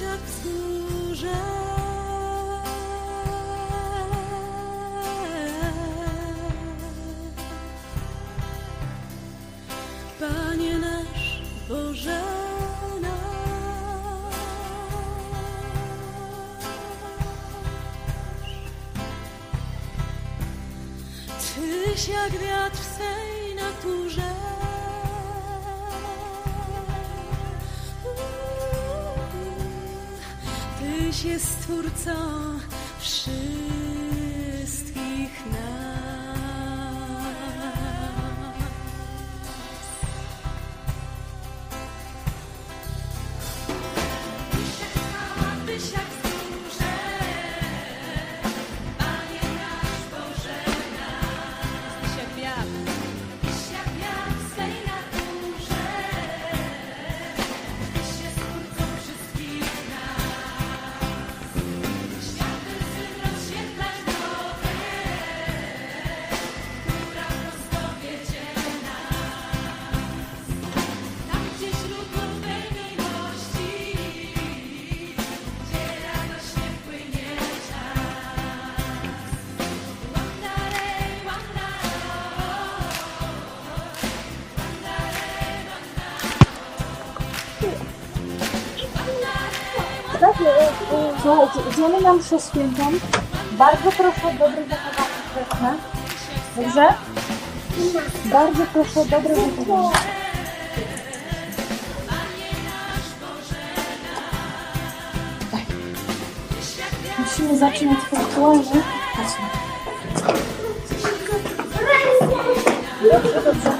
jak. Panie nasz wiatr w swej naturze. Jest Stwórcą wszystkich Słuchajcie, idziemy na mszę świętą. Bardzo proszę o dobre zachowanie. Dobrze? Bardzo proszę o dobre zachowanie. Musimy zaczynać punktualnie. Dobrze, dobrze.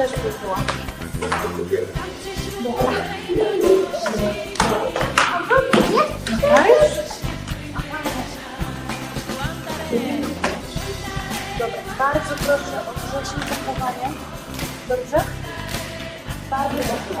Też wyszła. Dobra. Dobra, bardzo proszę o grzeczne zachowanie. Dobrze? Bardzo dobrze.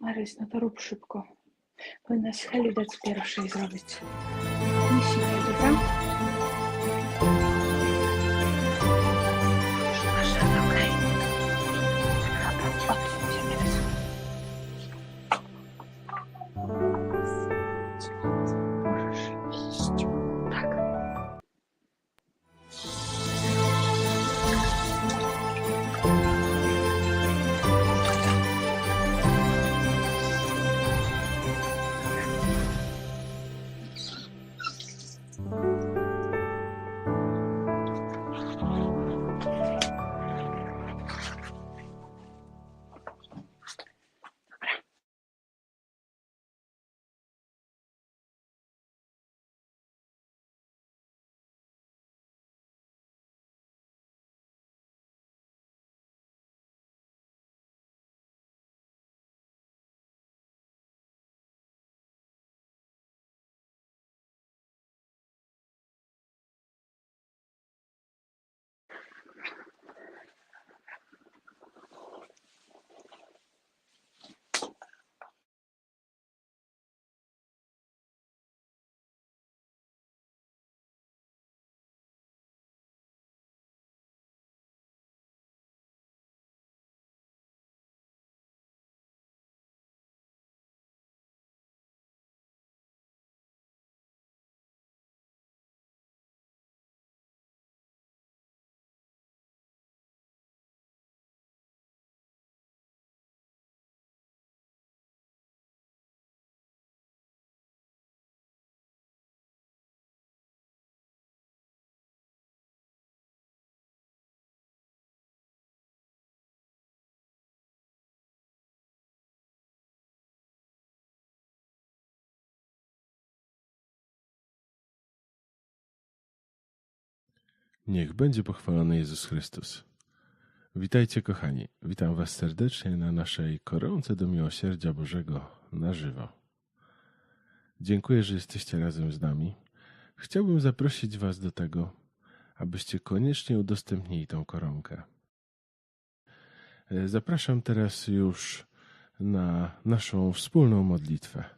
Maryś, no to rób szybko. Powinnaś Heli dać pierwszej zrobić. Nie sikaj, dobra? Niech będzie pochwalony Jezus Chrystus. Witajcie, kochani. Witam Was serdecznie na naszej koronce do miłosierdzia Bożego na żywo. Dziękuję, że jesteście razem z nami. Chciałbym zaprosić Was do tego, abyście koniecznie udostępnili tą koronkę. E, Zapraszam teraz już na naszą wspólną modlitwę.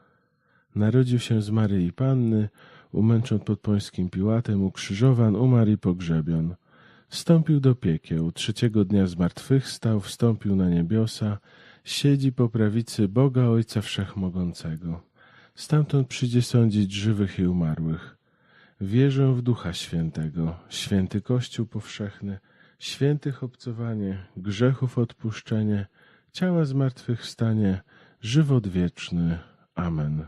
Narodził się z Maryi Panny, umęczon pod Pońskim Piłatem, ukrzyżowan, umarł i pogrzebion. Wstąpił do piekieł, trzeciego dnia zmartwychwstał, wstąpił na niebiosa, siedzi po prawicy Boga Ojca Wszechmogącego. Stamtąd przyjdzie sądzić żywych i umarłych. Wierzę w Ducha Świętego, święty Kościół powszechny, świętych obcowanie, grzechów odpuszczenie, ciała zmartwychwstanie, żywot wieczny. Amen.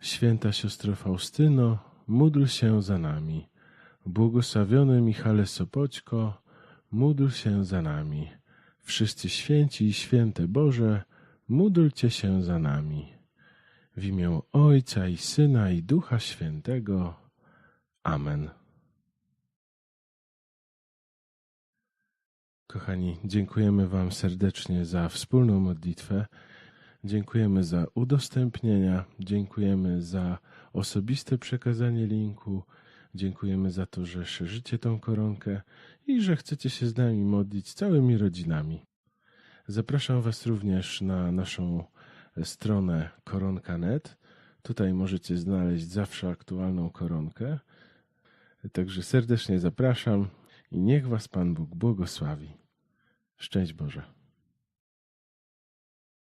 Święta siostro Faustyno, módl się za nami. Błogosławiony Michale Sopoćko, módl się za nami. Wszyscy święci i święte Boże, módlcie się za nami. W imię Ojca i Syna i Ducha Świętego. Amen. Kochani, dziękujemy Wam serdecznie za wspólną modlitwę. Dziękujemy za udostępnienia, dziękujemy za osobiste przekazanie linku, dziękujemy za to, że szerzycie tą koronkę i że chcecie się z nami modlić całymi rodzinami. Zapraszam Was również na naszą stronę koronka.net. Tutaj możecie znaleźć zawsze aktualną koronkę. Także serdecznie zapraszam i niech Was Pan Bóg błogosławi. Szczęść Boże.